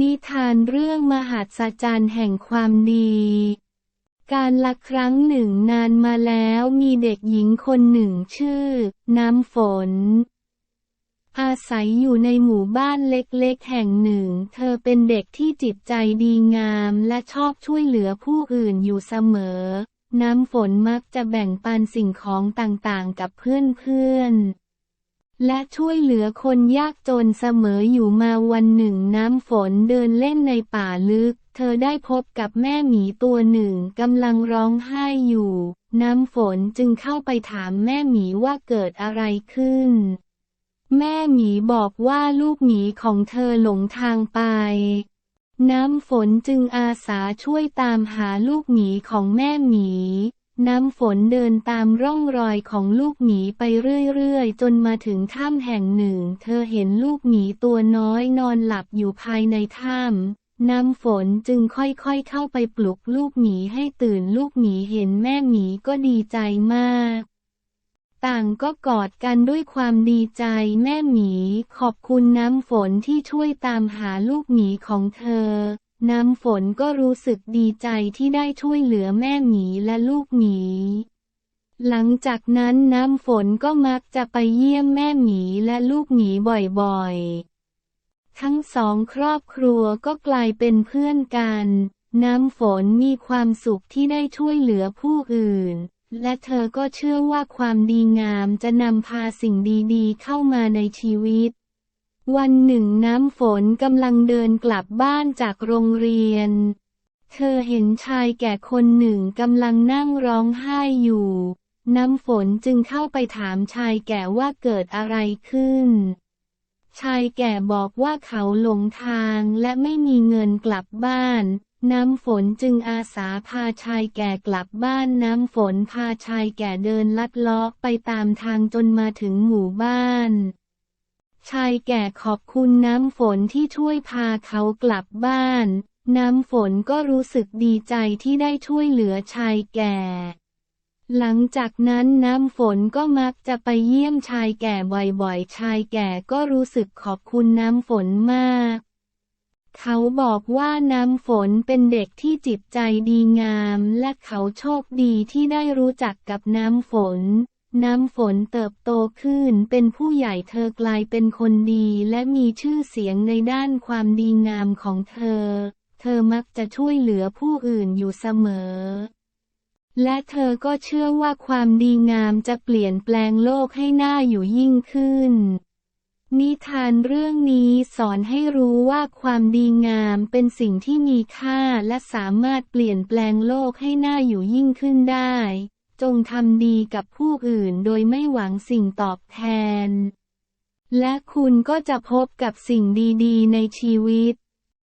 นิทานเรื่องมหัศจรรย์แห่งความดี การละครั้งหนึ่งนานมาแล้วมีเด็กหญิงคนหนึ่งชื่อ น้ำฝน อาศัยอยู่ในหมู่บ้านเล็กๆ แห่งหนึ่ง เธอเป็นเด็กที่จิตใจดีงามและชอบช่วยเหลือผู้อื่นอยู่เสมอ น้ำฝนมักจะแบ่งปันสิ่งของต่างๆ กับเพื่อนๆ และช่วยเหลือคนยากจนเสมออยู่มาวันหนึ่งน้ำฝนเดินเล่นในป่าลึก เธอได้พบกับแม่หมีตัวหนึ่งกำลังร้องไห้อยู่ น้ำฝนจึงเข้าไปถามแม่หมีว่าเกิดอะไรขึ้น แม่หมีบอกว่าลูกหมีของเธอหลงทางไป น้ำฝนจึงอาสาช่วยตามหาลูกหมีของแม่หมี น้ำฝนเดินตามร่องรอยของลูกหมีไปเรื่อยๆ จนมาถึงถ้ำแห่งหนึ่ง เธอเห็นลูกหมีตัวน้อยนอนหลับอยู่ภายในถ้ำน้ำฝนจึงค่อยๆเข้าไปปลุกลูกหมีให้ตื่นลูกหมีเห็นแม่หมีก็ดีใจมาก ต่างก็กอดกันด้วยความดีใจแม่หมีขอบคุณน้ำฝนที่ช่วยตามหาลูกหมีของเธอ น้ำฝนก็รู้สึกดีใจที่ได้ช่วยเหลือแม่หมีและลูกหมี หลังจากนั้นน้ำฝนก็มักจะไปเยี่ยมแม่หมีและลูกหมีบ่อยๆ ทั้งสองครอบครัวก็กลายเป็นเพื่อนกัน น้ำฝนมีความสุขที่ได้ช่วยเหลือผู้อื่น และเธอก็เชื่อว่าความดีงามจะนำพาสิ่งดีๆ เข้ามาในชีวิต วันหนึ่งน้ำฝนกำลังเดินกลับบ้านจากโรงเรียน เธอเห็นชายแก่คนหนึ่งกำลังนั่งร้องไห้อยู่ น้ำฝนจึงเข้าไปถามชายแก่ว่าเกิดอะไรขึ้น ชายแก่บอกว่าเขาหลงทางและไม่มีเงินกลับบ้าน น้ำฝนจึงอาสาพาชายแก่กลับบ้าน น้ำฝนพาชายแก่เดินลัดเลาะไปตามทางจนมาถึงหมู่บ้าน ชายแก่ขอบคุณน้ำฝนที่ช่วยพาเขากลับบ้าน น้ำฝนก็รู้สึกดีใจที่ได้ช่วยเหลือชายแก่ หลังจากนั้นน้ำฝนก็มักจะไปเยี่ยมชายแก่บ่อยๆ ชายแก่ก็รู้สึกขอบคุณน้ำฝนมาก เขาบอกว่าน้ำฝนเป็นเด็กที่จิตใจดีงาม และเขาโชคดีที่ได้รู้จักกับน้ำฝน น้ำฝนเติบโตขึ้นเป็นผู้ใหญ่เธอกลายเป็นคนดีและมีชื่อเสียงในด้านความดีงามของเธอ เธอมักจะช่วยเหลือผู้อื่นอยู่เสมอ และเธอก็เชื่อว่าความดีงามจะเปลี่ยนแปลงโลกให้น่าอยู่ยิ่งขึ้น นิทานเรื่องนี้สอนให้รู้ว่าความดีงามเป็นสิ่งที่มีค่าและสามารถเปลี่ยนแปลงโลกให้น่าอยู่ยิ่งขึ้นได้ จงทำดีกับผู้อื่นโดยไม่หวังสิ่งตอบแทน และคุณก็จะพบกับสิ่งดีๆ ในชีวิต